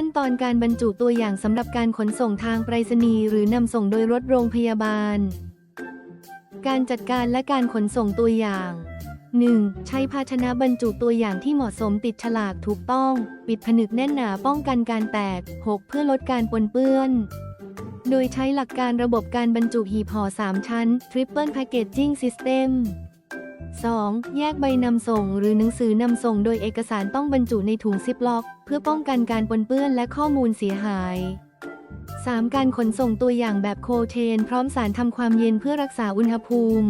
ขั้นตอนการบรรจุตัวอย่างสำหรับการขนส่งทางไปรษณีย์หรือนำส่งโดยรถโรงพยาบาล การจัดการและการขนส่งตัวอย่าง 1. ใช้ภาชนะบรรจุตัวอย่างที่เหมาะสมติดฉลากถูกต้อง ปิดผนึกแน่นหนาป้องกันการแตก 6. เพื่อลดการปนเปื้อน โดยใช้หลักการระบบการบรรจุหีบห่อ3ชั้น Triple Packaging System 2. แยกใบนำส่ง หรือหนังสือนำส่งโดยเอกสารต้องบรรจุในถุงซิปล็อก เพื่อป้องกันการปนเปื้อนและข้อมูลเสียหาย 3. การขนส่งตัวอย่างแบบโคเทน พร้อมสารทำความเย็นเพื่อรักษาอุณหภูมิ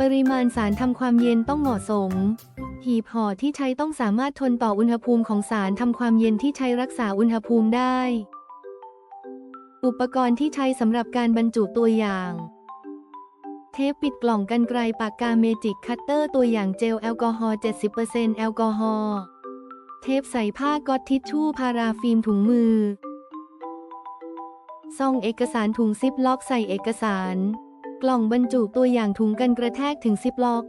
ปริมาณสารทำความเย็นต้องเหมาะสม หีบห่อที่ใช้ต้องสามารถทนต่ออุณหภูมิของสารทำความเย็นที่ใช้รักษาอุณหภูมิได้ อุปกรณ์ที่ใช้สำหรับการบรรจุตัวอย่าง เทปปิดกล่องกันไกรปากกาเมจิกคัตเตอร์ตัวอย่างเจลแอลกอฮอล์70%แอลกอฮอล์เทปใส่ผ้าก๊อตทิชชู่พาราฟิล์มถุงมือซองเอกสารถุงซิปล็อกใส่เอกสาร กล่องบรรจุตัวอย่างถุงกันกระแทกถึงซิปล็อก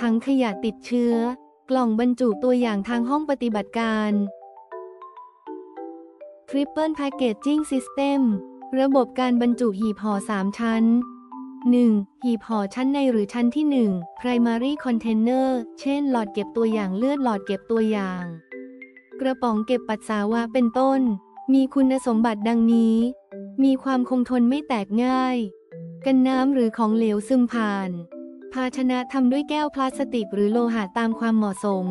ถังขยะติดเชื้อ กล่องบรรจุตัวอย่างทางห้องปฏิบัติการ Triple Packaging System ระบบการบรรจุหีบห่อ 3 ชั้น 1. หีบห่อชั้นในหรือชั้นที่ 1 Primary Container เช่น หลอดเก็บตัวอย่างเลือดหลอดเก็บตัวอย่าง กระป๋องเก็บปัสสาวะเป็นต้น มีคุณสมบัติดังนี้ มีความคงทนไม่แตกง่าย กันน้ำหรือของเหลวซึมผ่าน ภาชนะทำด้วยแก้วพลาสติกหรือโลหะตามความเหมาะสม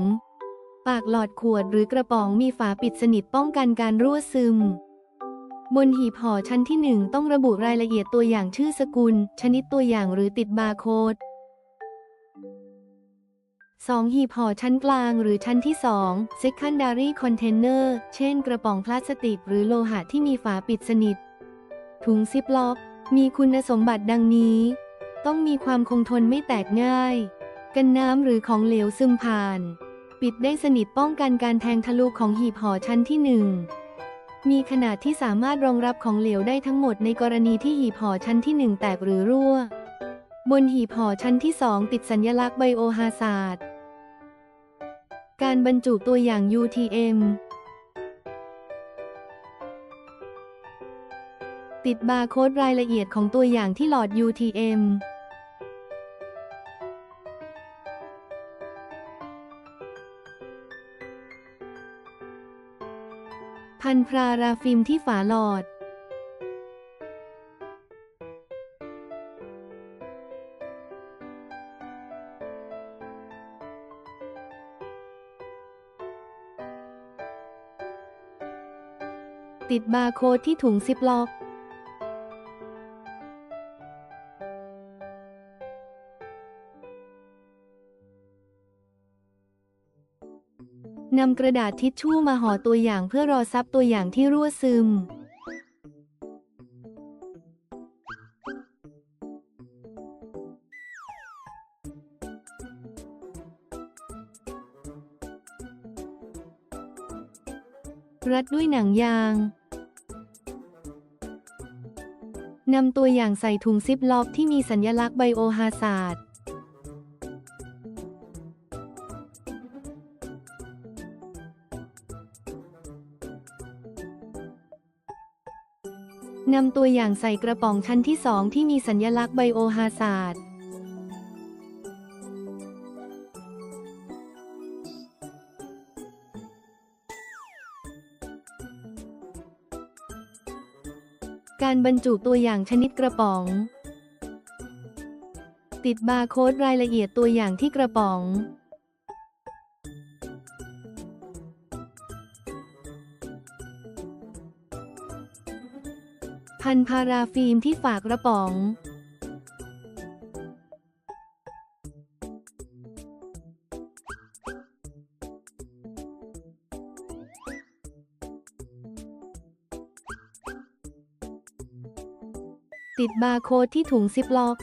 ปากหลอดขวดหรือกระป๋องมีฝาปิดสนิทป้องกันการรั่วซึม บนหีบห่อชั้นที่ 1 ต้องระบุรายละเอียดตัวอย่างชื่อสกุล ชนิดตัวอย่างหรือติดบาร์โค้ด 2. หีบห่อชั้นกลางหรือชั้นที่ 2 secondary container เช่นกระป๋องพลาสติกหรือโลหะที่มีฝาปิดสนิท ถุงซิปล็อก มีคุณสมบัติดังนี้ ต้องมีความคงทนไม่แตกง่าย กันน้ำหรือของเหลวซึมผ่าน ปิดได้สนิทป้องกันการแทงทะลุของหีบห่อชั้นที่ 1 มีขนาดที่สามารถรองรับของเหลวได้ทั้งหมดในกรณีที่หีบห่อชั้นที่ 1 แตกหรือรั่ว บนหีบห่อชั้นที่ 2 ติดสัญลักษณ์ไบโอฮาซาร์ดการบรรจุตัวอย่าง UTM ติดบาร์โค้ดรายละเอียดของตัวอย่างที่หลอด UTM นพราราฟิมที่ฝาหลอดติดบาร์โค้ดที่ถุงซิปล็อก นำกระดาษทิชชู่มาห่อตัวอย่างเพื่อรอซับตัวอย่างที่รั่วซึม รัดด้วยหนังยางนำตัวอย่างใส่ถุงซิปล็อกที่มีสัญลักษณ์ไบโอฮาซาร์ด นำตัวอย่างใส่กระป๋องชั้นที่สองที่มีสัญลักษณ์ไบโอฮาซาร์ดการบรรจุตัวอย่างชนิดกระป๋อง ติดบาร์โค้ดรายละเอียดตัวอย่างที่กระป๋อง พันพาราฟิล์มที่ฝากกระป๋อง ติดบาร์โค้ดที่ถุงซิปล็อก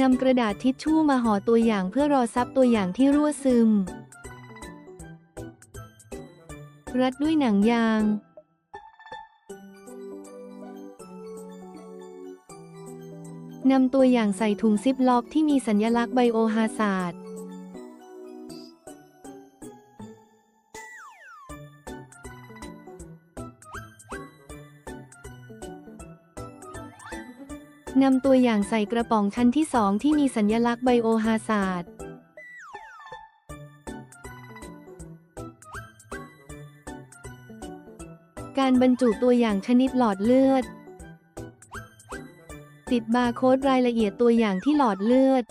นำกระดาษทิชชู่มาห่อตัวอย่างเพื่อรอซับตัวอย่างที่รั่วซึม รัดด้วยหนังยาง นำตัวอย่างใส่ถุงซิปล็อกที่มีสัญลักษณ์ไบโอฮาซาร์ด นำตัวอย่างใส่กระป๋องชั้นที่ 2 ที่มีสัญลักษณ์ไบโอฮาซาร์ดการบรรจุตัวอย่างชนิดหลอดเลือด ติดบาร์โค้ดรายละเอียดตัวอย่างที่หลอดเลือด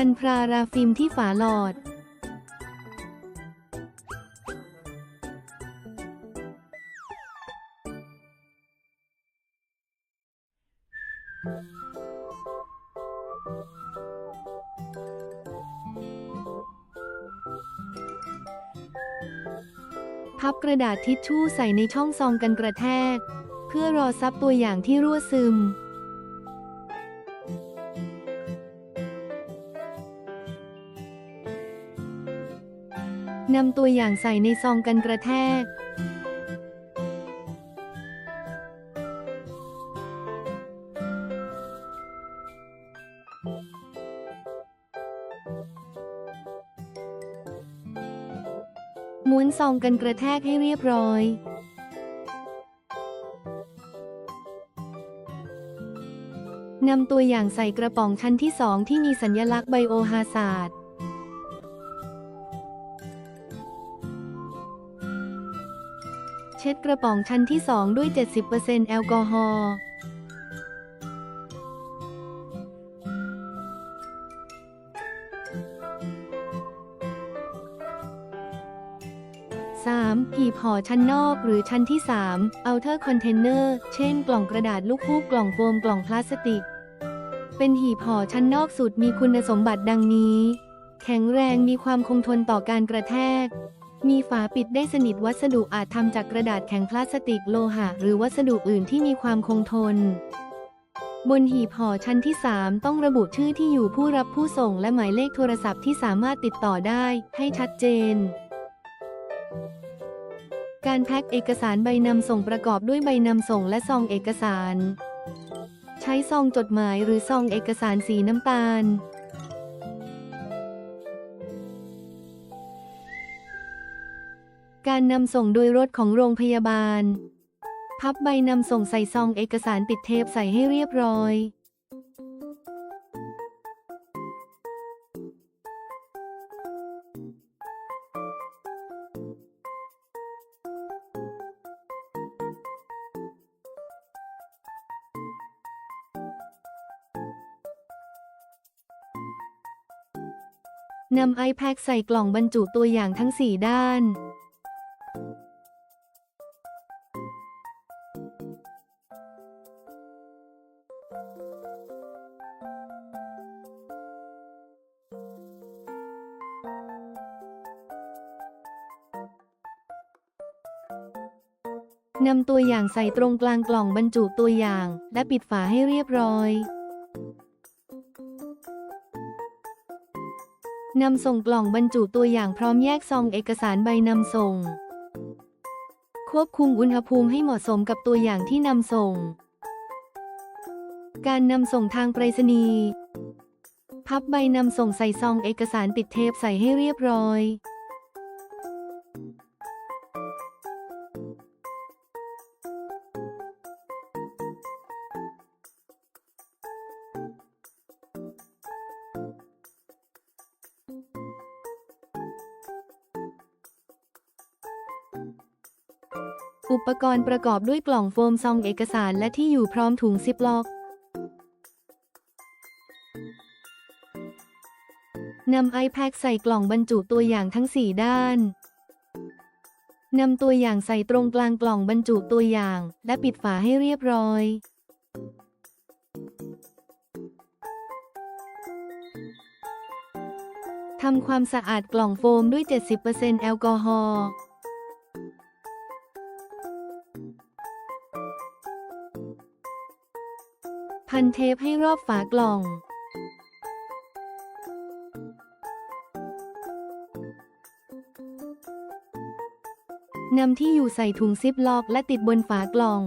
พันพราราฟิล์มที่ฝาหลอด พับกระดาษทิชชู่ใส่ในช่องซองกันกระแทก เพื่อรอซับตัวอย่างที่รั่วซึม นำตัวอย่างใส่ในซองกันกระแทก ม้วนซองกันกระแทกให้เรียบร้อยนำตัวอย่างใส่กระป๋องชั้นที่ 2 ที่มีสัญลักษณ์ไบโอฮาซาร์ด เช็ดกระป๋องชั้นที่ 2 ด้วย 70%แอลกอฮอล์ 3. หีบห่อชั้นนอกหรือชั้นที่3 outer container เช่น กล่องกระดาษลูกฟูกกล่องโฟมกล่องพลาสติก เป็นหีบห่อชั้นนอกสุดมีคุณสมบัติดังนี้ แข็งแรงมีความคงทนต่อการกระแทก มีฝาปิดได้สนิทวัสดุอาจทำจากกระดาษแข็งพลาสติกโลหะ หรือวัสดุอื่นที่มีความคงทน บนหีบห่อชั้นที่ 3 ต้องระบุชื่อที่อยู่ผู้รับผู้ส่งและหมายเลขโทรศัพท์ที่สามารถติดต่อได้ ให้ชัดเจนการแพ็คเอกสารใบนำส่งประกอบด้วยใบนำส่งและซองเอกสาร ใช้ซองจดหมายหรือซองเอกสารสีน้ำตาล การนำส่งโดยรถของโรงพยาบาล พับใบนำส่งใส่ซองเอกสารติดเทปใส่ให้เรียบร้อยนำไอแพคใส่กล่องบรรจุตัวอย่างทั้ง 4 ด้าน นำตัวอย่างใส่ตรงกลางกล่องบรรจุตัวอย่าง และปิดฝาให้เรียบร้อยนำส่งกล่องบรรจุตัวอย่างพร้อมแยกซองเอกสารใบนำส่ง ควบคุมอุณหภูมิให้เหมาะสมกับตัวอย่างที่นำส่ง การนำส่งทางไปรษณีย์ พับใบนำส่งใส่ซองเอกสารติดเทปใส่ให้เรียบร้อย อุปกรณ์ประกอบด้วยกล่องโฟมซองเอกสารและที่อยู่พร้อมถุงซิปล็อกนำ iPad ใส่กล่องบรรจุตัวอย่างทั้ง 4 ด้านนำตัวอย่างใส่ตรงกลางกล่องบรรจุตัวอย่าง และปิดฝาให้เรียบร้อย ทำความสะอาดกล่องโฟมด้วย 70%แอลกอฮอล์ พันเทปให้รอบฝากล่อง นำที่อยู่ใส่ถุงซิปล็อกและติดบนฝากล่อง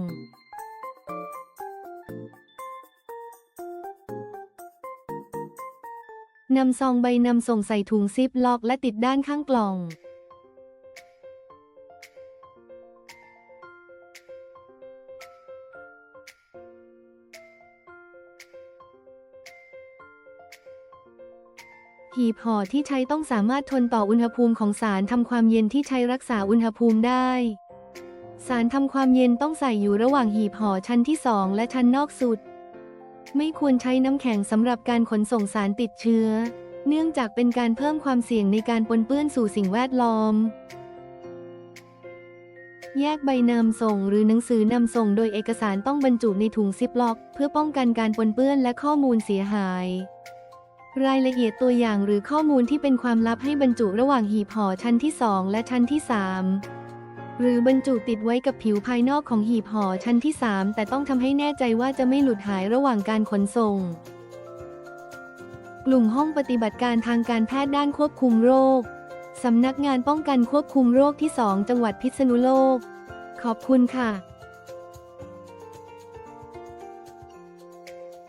นำซองใบนำส่งใส่ถุงซิปล็อกและติดด้านข้างกล่อง หีบห่อที่ใช้ต้องสามารถทนต่ออุณหภูมิของสารทำความเย็นที่ใช้รักษาอุณหภูมิได้ สารทำความเย็นต้องใส่อยู่ระหว่างหีบห่อชั้นที่2และชั้นนอกสุด ไม่ควรใช้น้ำแข็งสำหรับการขนส่งสารติดเชื้อ เนื่องจากเป็นการเพิ่มความเสี่ยงในการปนเปื้อนสู่สิ่งแวดล้อม แยกใบนำส่งหรือหนังสือนำส่งโดยเอกสารต้องบรรจุในถุงซิปล็อก เพื่อป้องกันการปนเปื้อนและข้อมูลเสียหาย รายละเอียดตัวอย่างหรือข้อมูลที่เป็นความลับให้บรรจุระหว่างหีบห่อชั้นที่ 2 และชั้นที่ 3 หรือบรรจุติดไว้กับผิวภายนอกของหีบห่อชั้นที่ 3 แต่ต้องทำให้แน่ใจว่าจะไม่หลุดหายระหว่างการขนส่ง กลุ่มห้องปฏิบัติการทางการแพทย์ด้านควบคุมโรค สำนักงานป้องกันควบคุมโรคที่ 2 จังหวัดพิษณุโลก ขอบคุณค่ะ